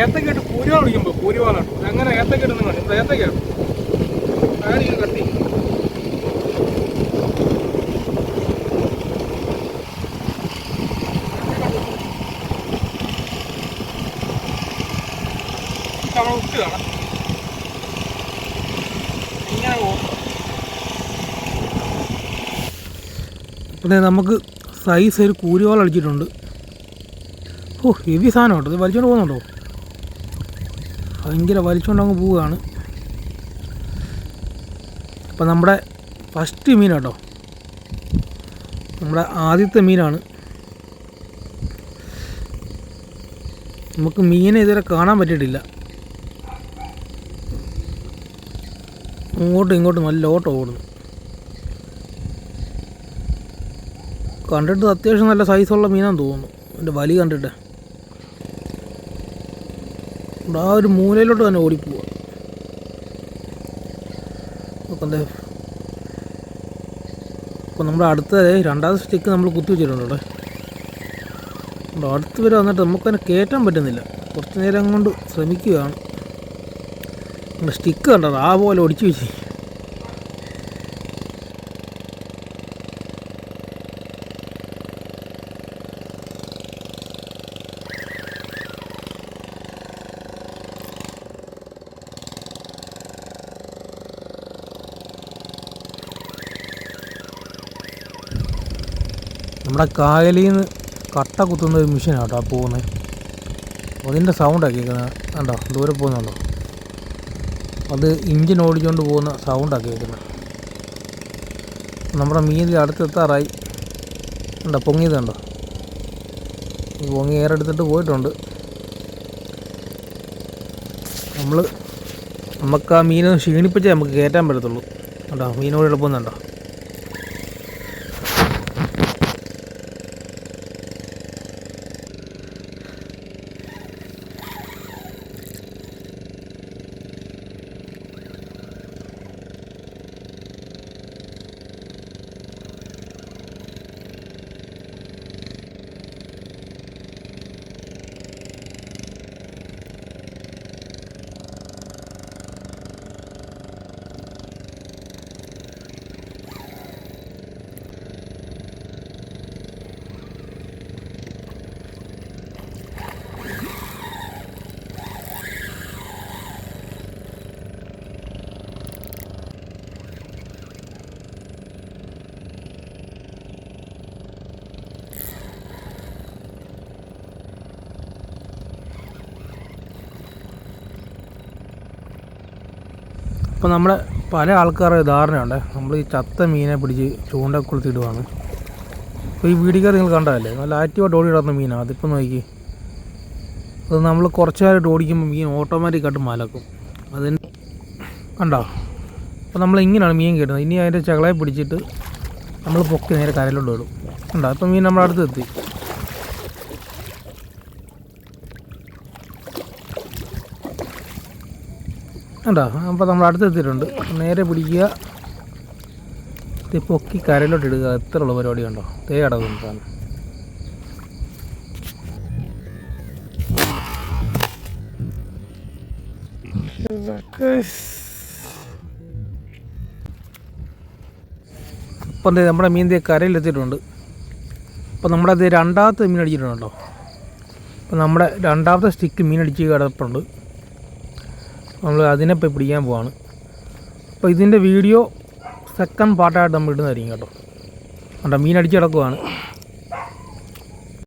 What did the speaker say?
ഏത്തക്കയിട്ട് പൂരിവാൾ വിളിക്കുമ്പോൾ നട്ടു അങ്ങനെ ഏത്തക്കയിട്ട് നിങ്ങൾ ഇവിടെ ഏത്തക്കാണ് അതാണ് കത്തി നമ്മൾ നമുക്ക് സൈസ് ഒരു കൂലിവാൾ അടിച്ചിട്ടുണ്ട്. ഓ ഹെവി സാധനം കേട്ടോ. ഇത് വലിച്ചോണ്ട് പോകുന്നുണ്ടോ? ഭയങ്കര വലിച്ചുകൊണ്ട് അങ്ങ് പോവുകയാണ്. അപ്പം നമ്മുടെ ഫസ്റ്റ് മീൻ കേട്ടോ. നമ്മുടെ ആദ്യത്തെ മീനാണ്. നമുക്ക് മീനെ ഇതുവരെ കാണാൻ പറ്റിയിട്ടില്ല. അങ്ങോട്ടും ഇങ്ങോട്ടും നല്ല ഓട്ടം ഓടുന്നു. കണ്ടിട്ട് അത്യാവശ്യം നല്ല സൈസുള്ള മീനാന്ന് തോന്നുന്നു. എന്റെ വലി കണ്ടിട്ട്. ആ ഒരു മൂലയിലോട്ട് തന്നെ ഓടിപ്പോവുക അപ്പം എന്താ. നമ്മുടെ അടുത്ത രണ്ടാമത്തെ സ്റ്റിക്ക് നമ്മൾ കുത്തി വെച്ചിട്ടുണ്ട് ഇവിടെ അടുത്ത് വരെ വന്നിട്ട് നമുക്കതിനെ കയറ്റാൻ പറ്റുന്നില്ല. കുറച്ച് നേരം കൊണ്ട് ശ്രമിക്കുകയാണ്. നമ്മുടെ സ്റ്റിക്ക് കണ്ടത് ആ പോലെ ഒടിച്ചു വെച്ച്. നമ്മുടെ കായലിൽ നിന്ന് കട്ട കുത്തുന്ന ഒരു മെഷീനാണ് കേട്ടോ പോകുന്നത് അതിന്റെ സൗണ്ടാണ് കേൾക്കുന്നത് കണ്ടോ? ദൂരെ പോകുന്നുണ്ടോ? അത് ഇഞ്ചിൻ ഓടിച്ചുകൊണ്ട് പോകുന്ന സൗണ്ടാണ് കേൾക്കുന്നത് നമ്മുടെ മീനിൽ അടുത്തെത്താറായി. ഉണ്ടോ പൊങ്ങിയത് കണ്ടോ? ഈ പൊങ്ങി ഏറെടുത്തിട്ട് പോയിട്ടുണ്ട്. നമ്മൾ നമുക്ക് ആ മീനെ ക്ഷീണിപ്പിച്ചേ നമുക്ക് കയറ്റാൻ പറ്റത്തുള്ളൂ. കണ്ടോ? മീനോട് എളുപ്പമെന്നുണ്ടോ ഇപ്പോൾ നമ്മുടെ പല ആൾക്കാരുടെ ധാരണയുണ്ട്. നമ്മൾ ഈ ചത്ത മീനെ പിടിച്ച് ചൂണ്ട കൊളുത്തിയിടുവാണ് അപ്പോൾ ഈ വീടിക്കാർ നിങ്ങൾ കണ്ടതല്ലേ? നല്ല ആക്റ്റീവായിട്ട് ഓടി ഇടുന്ന മീനാണ് അതിപ്പോൾ നോക്കി. അത് നമ്മൾ കുറച്ച് നേരമായിട്ട് ഓടിക്കുമ്പോൾ മീൻ ഓട്ടോമാറ്റിക്കായിട്ട് മലക്കും. അതിന് കണ്ടോ? അപ്പോൾ നമ്മൾ ഇങ്ങനെയാണ് മീൻ കിട്ടുന്നത്. ഇനി അതിന്റെ ചകളയെ പിടിച്ചിട്ട് നമ്മൾ പൊക്കി നേരെ കരയിലോട്ട് വിടും കണ്ടോ? അപ്പോൾ മീൻ നമ്മുടെ അടുത്ത് എത്തി കണ്ടോ? അപ്പോൾ നമ്മൾ അടുത്തെത്തിയിട്ടുണ്ട്. നേരെ പിടിക്കുക. ഇത് പൊക്കി കരയിലോട്ട് ഇടുക. എത്ര ഉള്ള പരിപാടി കണ്ടോ? തേ അടക്കും സാധനം അപ്പം നമ്മുടെ മീൻ ദേ കരയിലെത്തിയിട്ടുണ്ട്. അപ്പം നമ്മുടെ അത് രണ്ടാമത്തെ മീൻ അടിച്ചിട്ടുണ്ടോ അപ്പം നമ്മുടെ രണ്ടാമത്തെ സ്റ്റിക്ക് മീൻ അടിച്ച് കിടപ്പുണ്ട്. നമ്മൾ അതിനെ ഇപ്പോൾ പിടിക്കാൻ പോവാണ്. അപ്പോൾ ഇതിന്റെ വീഡിയോ സെക്കൻഡ് പാർട്ടായിട്ട് നമ്മൾ ഇടുന്നതായിരിക്കും കേട്ടോ. കണ്ടോ മീൻ അടിച്ച് കിടക്കുവാണ്.